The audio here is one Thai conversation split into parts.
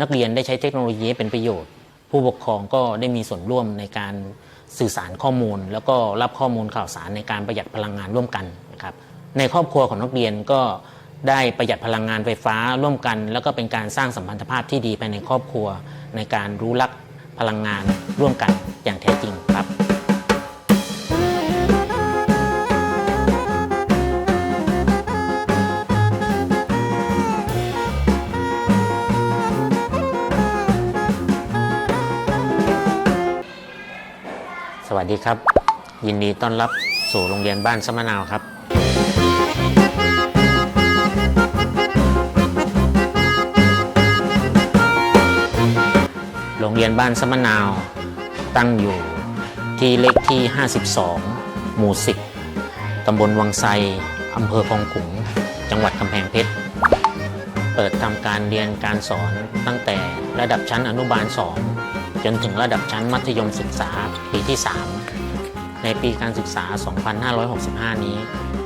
นักเรียนได้ใช้เทคโนโลยีเป็นประโยชน์ ผู้ปกครองก็ได้มีส่วนร่วมในการสื่อสารข้อมูล แล้วก็รับข้อมูลข่าวสารในการประหยัดพลังงานร่วมกันนะครับในครอบครัวของนักเรียนก็ได้ประหยัดพลังงานไฟฟ้าร่วมกัน แล้วก็เป็นการสร้างสัมพันธภาพที่ดีภายในครอบครัว ในการรู้รักพลังงานร่วมกันอย่างแท้จริงครับ วัสดีครับ ยินดีต้อนรับสู่โรงเรียนบ้านสมะนาวครับ โรงเรียนบ้านสมะนาว ตั้งอยู่ที่เลขที่ 52 หมู่ 10 ตำบลวังไซอำเภอคลองขุง จังหวัดกำแพงเพชร เปิดทำการเรียนการสอนตั้งแต่ระดับชั้นอนุบาล 2 จนถึงระดับชั้นมัธยมศึกษาปีที่ 3 ในปีการศึกษา 2565 นี้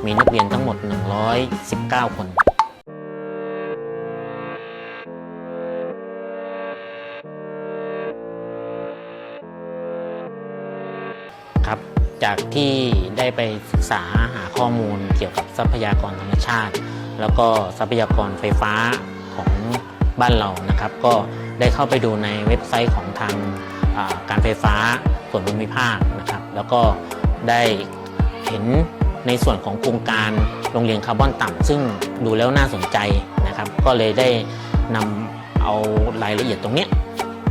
มีนักเรียนทั้งหมด 119 คนครับจากที่ได้ไปศึกษาหาข้อมูลเกี่ยวกับทรัพยากรธรรมชาติ แล้วก็ทรัพยากรไฟฟ้าของบ้านเรานะครับ ก็ ได้เข้าไปดูในเว็บไซต์ของทางการไฟฟ้าส่วนภูมิภาคนะครับ แล้วก็ได้เห็นในส่วนของโครงการโรงเรียนคาร์บอนต่ำซึ่งดูแล้วน่าสนใจนะครับ ก็เลยได้นำเอารายละเอียดตรงนี้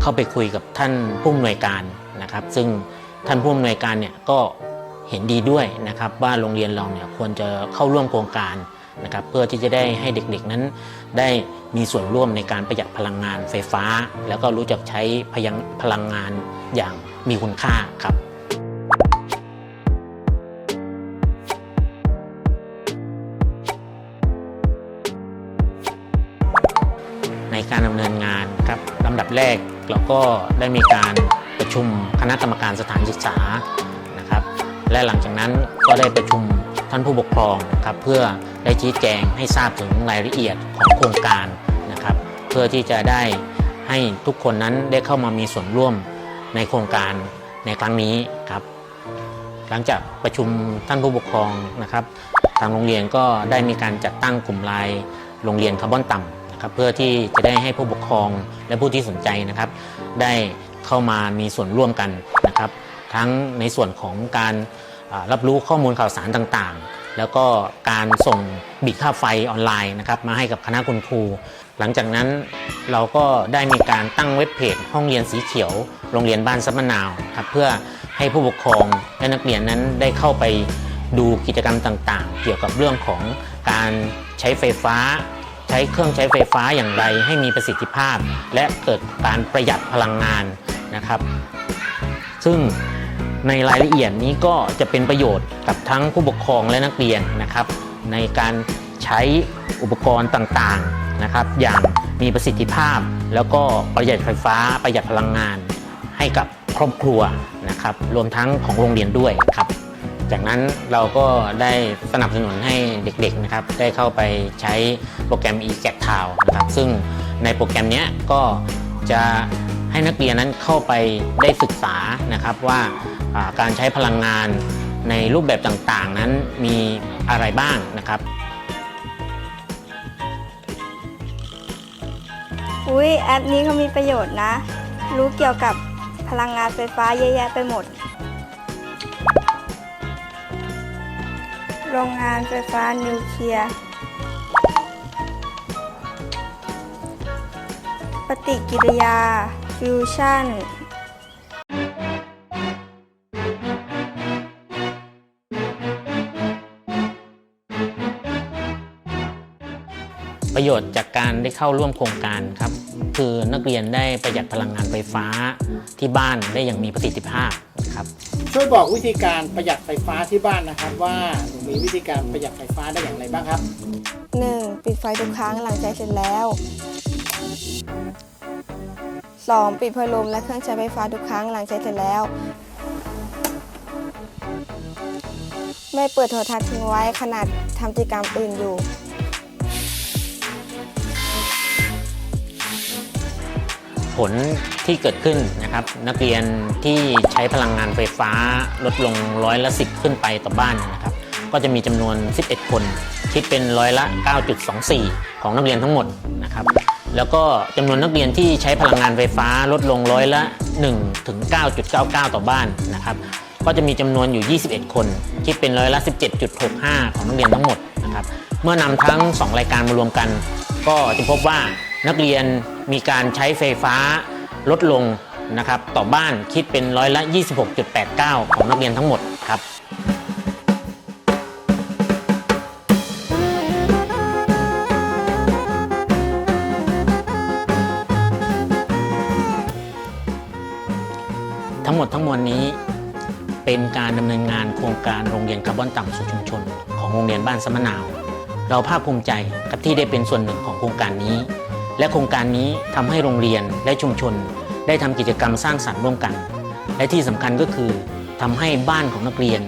เข้าไปคุยกับท่านผู้อำนวยการนะครับ ซึ่งท่านผู้อำนวยการเนี่ยก็เห็นดีด้วยนะครับว่าโรงเรียนเราเนี่ยควรจะเข้าร่วมโครงการ นะครับเพื่อที่จะได้ให้เด็กๆนั้น ได้มีส่วนร่วมในการประหยัดพลังงานไฟฟ้า แล้วก็รู้จักใช้พยังพลังงานอย่างมีคุณค่าครับในการดำเนินงานครับลำดับแรกเราก็ได้มีการประชุมคณะกรรมการสถานศึกษานะครับ และหลังจากนั้นก็ได้ประชุมท่านผู้ปกครองครับเพื่อ ได้ชี้แจงให้ทราบถึงรายละเอียดของโครงการนะครับ เพื่อที่จะได้ให้ทุกคนนั้นได้เข้ามามีส่วนร่วมในโครงการในครั้งนี้ครับ หลังจากประชุมท่านผู้ปกครองนะครับ ทางโรงเรียนก็ได้มีการจัดตั้งกลุ่มไลน์โรงเรียนคาร์บอนต่ำนะครับเพื่อที่จะได้ให้ผู้ปกครองและผู้ที่สนใจนะครับ ได้เข้ามามีส่วนร่วมกันนะครับ ทั้งในส่วนของการรับรู้ข้อมูลข่าวสารต่างๆ แล้วก็การส่งบิดค่าไฟออนไลน์นะครับมาให้กับคณะคุณครู หลังจากนั้นเราก็ได้มีการตั้งเว็บเพจห้องเรียนสีเขียว โรงเรียนบ้านซับมะนาวครับเพื่อให้ผู้ปกครองและนักเรียนนั้นได้เข้าไปดูกิจกรรมต่างๆ เกี่ยวกับเรื่องของการใช้ไฟฟ้า ใช้เครื่องใช้ไฟฟ้าอย่างไรให้มีประสิทธิภาพ และเกิดการประหยัดพลังงานนะครับ ซึ่ง ในรายละเอียดนี้ก็จะเป็นประโยชน์กับทั้งผู้ปกครองและนักเรียนนะครับ ในการใช้อุปกรณ์ต่างๆนะครับ อย่างมีประสิทธิภาพ แล้วก็ประหยัดไฟฟ้าประหยัดพลังงาน ให้กับครอบครัวนะครับ รวมทั้งของโรงเรียนด้วยครับ จากนั้นเราก็ได้สนับสนุนให้เด็กๆนะครับ ได้เข้าไปใช้โปรแกรม e g a t t o w นะครับ ซึ่งในโปรแกรมนี้ก็จะให้นักเรียนนั้นเข้าไปได้ศึกษานะครับว่า การใช้พลังงานในรูปแบบต่างๆ นั้นมีอะไรบ้างนะครับอุ้ยแอปนี้เขามีประโยชน์นะ รู้เกี่ยวกับพลังงานไฟฟ้าเยอะแยะไปหมด โรงงานไฟฟ้านิวเคลียร์ ปฏิกิริยา ฟิวชั่น ประโยชน์จากการได้เข้าร่วมโครงการครับคือนักเรียนได้ประหยัดพลังงานไฟฟ้าที่บ้านได้อย่างมีประสิทธิภาพครับช่วยบอกวิธีการประหยัดไฟฟ้าที่บ้านนะครับว่าหนูมีวิธีการประหยัดไฟฟ้าได้อย่างไรบ้างครับ 1. ปิดไฟทุกครั้งหลังใช้เสร็จแล้ว 2. ปิดพัดลมและเครื่องใช้ไฟฟ้าทุกครั้งหลังใช้เสร็จแล้ว ไม่เปิดโทรทัศน์ทิ้งไว้ขนาดทำกิจกรรมอื่นอยู่ ลที่เกิดขึ้นนะครับ นักเรียนที่ใช้พลังงานไฟฟ้าลดลงร้อยละสิขึ้นไปต่อบ้านนะครับ ก็จะมีจำนวน 11 คนคิดเป็นร้อยละ 9.24 ของนักเรียนทั้งหมดนะครับ แล้วก็จำนวนนักเรียนที่ใช้พลังงานไฟฟ้าลดลงร้อยละ1ถึง9.99 ต่อบ้านนะครับ ก็จะมีจำนวนอยู่ 21 คนคิดเป็นร้อยละ 17.65 ของนักเรียนทั้งหมดนะครับ เมื่อนำทั้ง 2 รายการมารวมกัน ก็จะพบว่านักเรียน มีการใช้ไฟฟ้าลดลงนะครับต่อบ้านคิดเป็นร้อยละ 26.89 ของนักเรียนทั้งหมดครับทั้งหมดทั้งมวลนี้เป็นการดำเนินงานโครงการโรงเรียนคาร์บอนต่ำสู่ชุมชน ของโรงเรียนบ้านสมนาว เราภาคภูมิใจกับที่ได้เป็นส่วนหนึ่งของโครงการนี้ และโครงการนี้ทำให้โรงเรียนและชุมชน ได้ทำกิจกรรมสร้างสรรค์ร่วมกัน และที่สำคัญก็คือทำให้บ้านของนักเรียน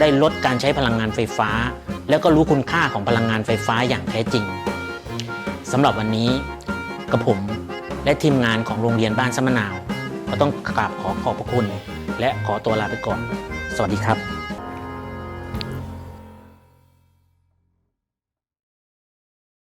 ได้ลดการใช้พลังงานไฟฟ้า แล้วก็รู้คุณค่าของพลังงานไฟฟ้าอย่างแท้จริงสำหรับวันนี้กระผมและทีมงานของโรงเรียนบ้านสมะนาว ก็ต้องกราบขอขอบพระคุณ และขอตัวลาไปก่อน สวัสดีครับ